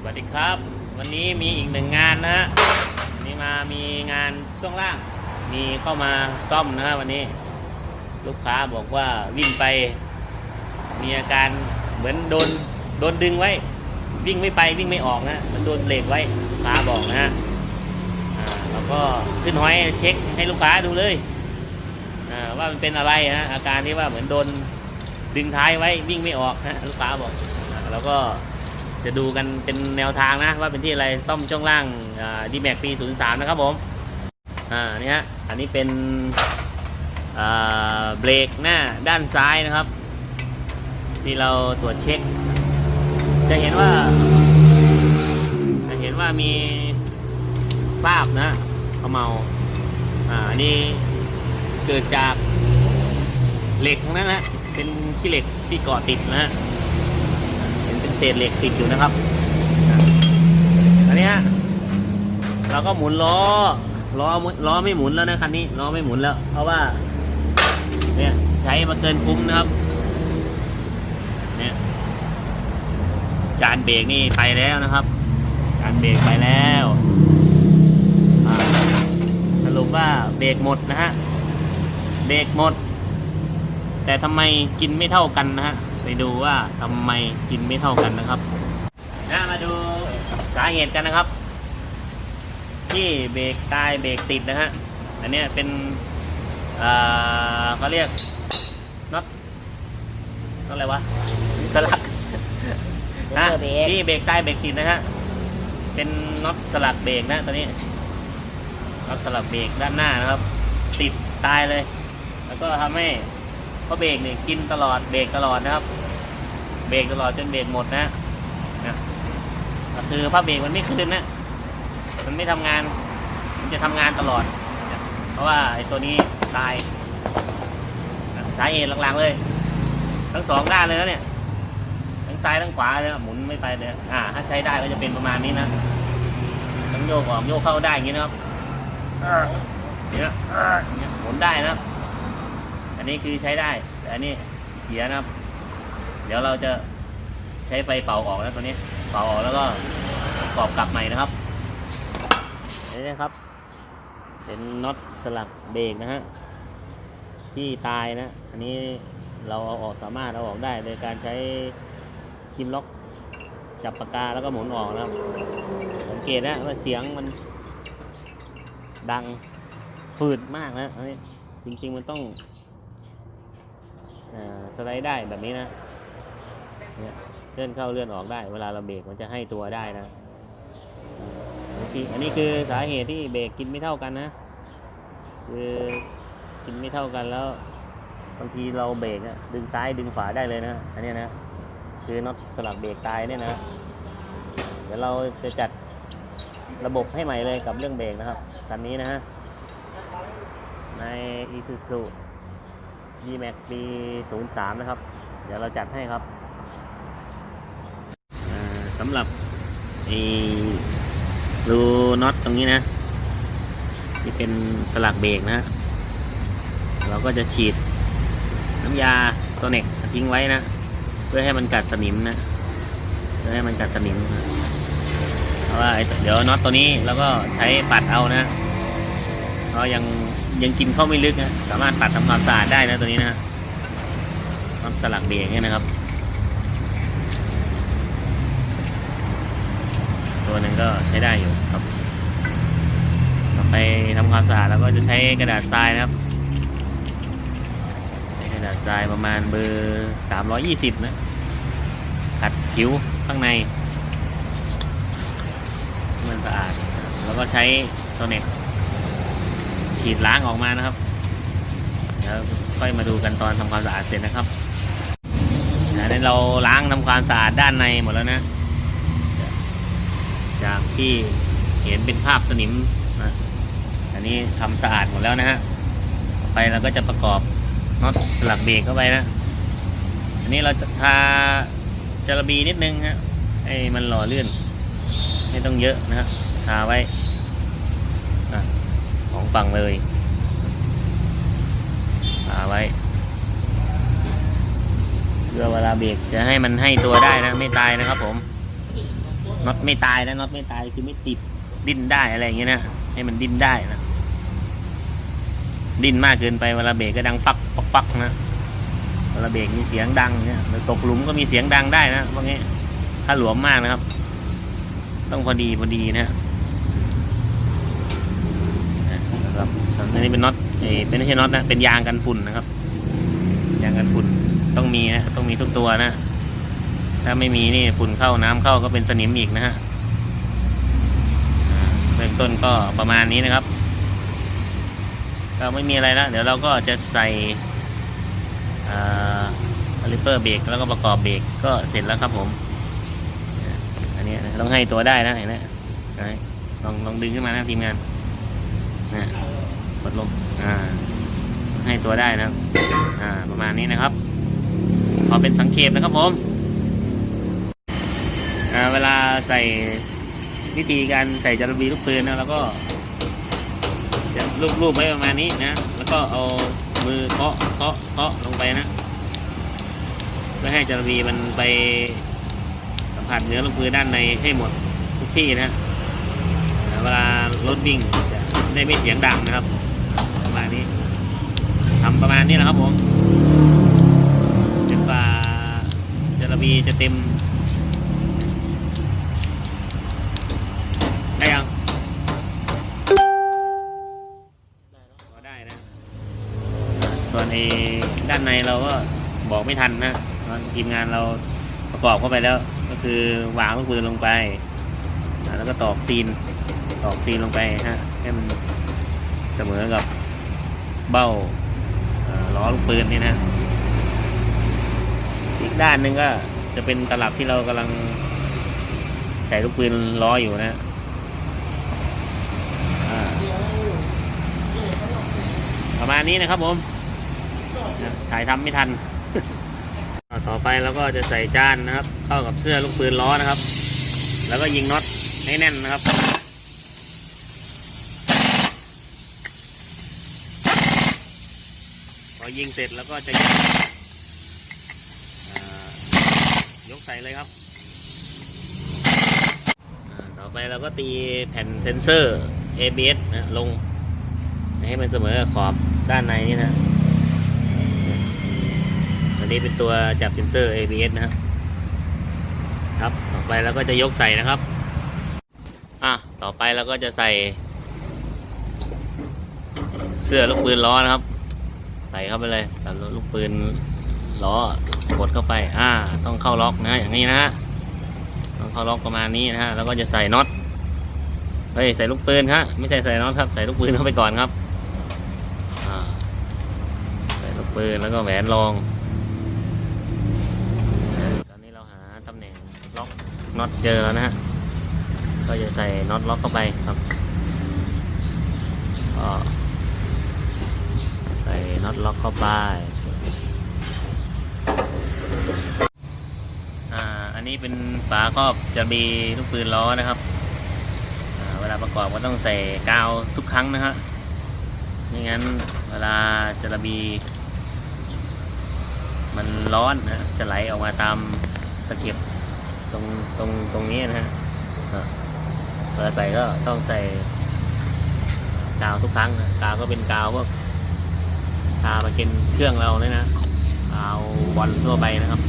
สวัสดีครับ วันนี้มีอีกหนึ่งงานนะฮะวันนี้มามีงานช่วงล่าง มีเข้ามาซ่อมนะฮะวันนี้ ลูกค้าบอกว่าวิ่งไป มีอาการเหมือนโดนโดนดึงไว้ วิ่งไม่ไปวิ่งไม่ออกนะมันโดนเบรกไว้ลูกค้าบอกนะฮะเราก็ขึ้นห้อยเช็คให้ลูกค้าดูเลยว่ามันเป็นอะไรฮะอาการที่ว่าเหมือนโดนดึงท้ายไว้วิ่งไม่ออกฮะลูกค้าบอกอ่าแล้วก็ จะดูกันเป็นแนวทางนะว่าเป็นที่อะไรซ่อมช่วงล่างดีแม็กปี03 นะครับผมอ่านี่ฮะอันนี้เป็นเบรกหน้าด้านซ้ายนะครับ ที่เราตรวจเช็ค จะเห็นว่า จะเห็นว่ามีปาบนะเขมเมาอ่าอันนี้เกิดจากเหล็กทั้งนั้นนะเป็นขี้เหล็กที่เกาะติดนะฮะ เศษเหล็กติดอยู่นะครับ อันนี้ฮะเราก็หมุนล้อล้อล้อไม่หมุนแล้วนะคันนี้ล้อไม่หมุนแล้ว เพราะว่า เนี่ยใช้มาเกินคุ้มนะครับ เนี่ยจานเบรกนี่ไปแล้วนะครับ จานเบรกไปแล้วสรุปว่าเบรกหมดนะฮะเบรกหมด แต่ทำไมกินไม่เท่ากันนะฮะ ดูว่าทำไมกินไม่เท่ากันนะครับนะมาดูสาเหตุกันนะครับ ที่เบรกตายเบรกติดนะฮะอันเนี้ยเป็นอ่าเขาเรียกน็อตน็อตอะไรวะสลักเบรกเบรกที่เบรกตายเบรกติดนะฮะ เป็นน็อตสลักเบรกนะตัวนี้น็อตสลักเบรกด้านหน้านะครับ ติดตายเลย แล้วก็ทำให้เพราะเบรกเนี่ยกินตลอดเบรกตลอดนะครับ เบรกตลอดจนเบรกหมดนะนะก็คือผ้าเบรกมันไม่คืนนะ มันไม่ทำงาน มันจะทำงานตลอดนะเพราะว่าไอ้ตัวนี้ตายนะสาเหตุหลักๆเลย ทั้งสองด้านเลยนะเนี่ย ทั้งซ้ายทั้งขวาเลยหมุนไม่ไปเลยอ่า ถ้าใช้ได้ก็จะเป็นประมาณนี้นะทั้งโยกออกโยกเข้าได้อย่างนี้นะครับเนี่ยหมุนได้นะ อันนี้คือใช้ได้ แต่อันนี้เสียนะครับ เดี๋ยวเราจะใช้ไฟเป่าออกนะตัวนี้ เป่าออกแล้วก็ประกอบกลับใหม่นะครับนี่นะครับ เป็นน็อตสลักเบรกนะฮะที่ตายนะ อันนี้เราเอาออกสามารถเอาออกได้โดยการใช้ครีมล็อกจับปากกาแล้วก็หมุนออกนะครับสังเกตนะว่าเสียงมันดังฝืดมากนะอันนี้จริงๆมันต้องอสไลด์ได้แบบนี้นะ เนี่ยเลื่อนเข้าเลื่อนออกได้ เวลาเราเบรกมันจะให้ตัวได้นะบางทีอันนี้คือสาเหตุที่เบรกกินไม่เท่ากันนะ คือกินไม่เท่ากันแล้วบางทีเราเบรกอะดึงซ้ายดึงขวาได้เลยนะอันนี้นะคือน็อตสลับเบรกตายเนี่ยนะ เดี๋ยวเราจะจัดระบบให้ใหม่เลยกับเรื่องเบรกนะครับคันนี้นะฮะใน Isuzu d m a x ปี 03 นะครับ เดี๋ยวเราจัดให้ครับ สำหรับไอ้รูน็อตตรงนี้นะที่เป็นสลักเบรกนะ เราก็จะฉีดน้ำยาโซเน็กทิ้งไว้นะ เพื่อให้มันกัดสนิมนะ เพื่อให้มันกัดสนิมเพราะว่าเดี๋ยวน็อตตัวนี้เราก็ใช้ปัดเอานะเพราะยังยังกินเข้าไม่ลึกนะ สามารถปัดทำความสะอาดได้นะตัวนี้นะน็อตสลักเบรกเนี่ยนะครับ ตัวหนึงก็ใช้ได้อยู่ครับ ต่อไปทำความสะอาดแล้วก็จะใช้กระดาษทรายนะครับกระดาษทรายประมาณเบอร์สามร้อยี่สิบนะ ขัดผิวข้างใน มันสะอาด แล้วก็ใช้โซเน็กฉีดล้างออกมานะครับ แล้วค่อยมาดูกันตอนทำความสะอาดเสร็จนะครับอันนี้เราล้างทำความสะอาดด้านในหมดแล้วนะ จากที่เห็นเป็นภาพสนิมนะอันนี้ทำสะอาดหมดแล้วนะฮะไปเราก็จะประกอบน็อตสลักเบรกเข้าไปนะ อันนี้เราจะทาจระบีนิดนึงฮะให้มันหล่อเลื่อนไม่ต้องเยอะนะฮะทาไว้ของฝั่งเลยทาไว้เพื่อเวลาเบรกจะให้มันให้ตัวได้นะ ไม่ตายนะครับผม น็อตไม่ตายนะน็อตไม่ตายคือไม่ติดดิ้นได้อะไรอย่างเงี้ยนะให้มันดิ้นได้นะดิ้นมากเกินไปเวลาเบรกก็ดังปักปักปักนะเวลาเบรกมีเสียงดังเนี่ยตกหลุมก็มีเสียงดังได้นะพวกนี้ถ้าหลวมมากนะครับ ต้องพอดีพอดีนะนะครับอันนี้เป็นน็อตเอ้ยเป็นไม่ใช่น็อตนะเป็นยางกันฝุ่นนะครับ ยางกันฝุ่นต้องมีนะต้องมีทุกตัวนะ ถ้าไม่มีนี่ฝุ่นเข้าน้ำเข้าก็เป็นสนิมอีกนะฮะเบื้องต้นก็ประมาณนี้นะครับ ก็ไม่มีอะไรแล้วเดี๋ยวเราก็จะใส่คาลิเปอร์เบรกแล้วก็ประกอบเบรกก็เสร็จแล้วครับผม อันนี้ต้องให้ตัวได้นะเห็นไหมลองลองดึงขึ้นมานะทีมงานนะกดลงอ่าให้ตัวได้นะครับ อ่าประมาณนี้นะครับ พอเป็นสังเกตนะครับผม ใส่วิธีการใส่จารบีลูกปืนนะแล้วก็จะลูบๆไว้ประมาณนี้นะ แล้วก็เอามือเคาะเคาะเคาะลงไปนะเพื่อให้จารบีมันไปสัมผัสเนื้อลูกปืนด้านในให้หมดทุกที่นะเวลารถวิ่งจะได้ไม่เสียงดังนะครับ ประมาณนี้ทำประมาณนี้นะครับผมจนกว่าจารบีจะเต็มานในเราก็บอกไม่ทันนะทีมงานเราประกอบเข้าไปแล้ว ก็คือวางลูกปืนลงไปแล้วก็ตอกซีนตอกซีนลงไปฮะให้มันเสมอกับเบ้าล้อลูกปืนนี่นะอีกด้านหนึ่งก็จะเป็นตลับที่เรากำลังใส่ลูกปืนล้ออยู่นะประมาณนี้นะครับผม ถ่ายทำไม่ทัน ต่อไปเราก็จะใส่จานนะครับ เข้ากับเสื้อลูกปืนล้อนะครับ แล้วก็ยิงน็อตให้แน่นนะครับพอยิงเสร็จแล้วก็จะยกอ่ายกใส่เลยครับ ต่อไปเราก็ตีแผ่นเซนเซอร์ ABS นะลง ให้มันเสมอขอบด้านในนี่นะันนี้เป็นตัวจับเซนเซอร์ ABS นะครับครับต่อไปเราก็จะยกใส่นะครับอะต่อไปเราก็จะใส่ เสื้อลูกปืนล้อนะครับ ใส่เข้าไปเลยใส่ลูกปืนล้อกดเข้าไป อ่า ต้องเข้าล็อกนะอย่างนี้นะฮะต้องเข้าล็อกประมาณนี้นะฮะแล้วก็จะใส่น็อตเฮ้ยใส่ลูกปืนฮะไม่ใช่ใส่น็อตครับ ใส่ลูกปืนเข้าไปก่อนครับ อ่า ใส่ลูกปืนแล้วก็แหวนรอง ตอนนี้เราหาตำแหน่งล็อก น็อตเจอแล้วนะฮะ ก็จะใส่น็อตล็อกเข้าไปครับก็ใส่น็อตล็อกเข้าไป อ่า อันนี้เป็นฝาครอบจะมีลูกปืนล้อนะครับเวลาประกอบก็ต้องใส่กาวทุกครั้งนะฮะไม่งั้นเวลาจะระบี มันร้อนนะจะไหลออกมาตามตะเข็บ ตรงตรงตรงนี้นะฮะเวลาใส่ก็ต้องใส่กาวทุกครั้งนะกาวก็เป็นกาวพวกกาวมาเก็นเครื่องเราเนี่ยนะกาวบอลทั่วไปนะครับ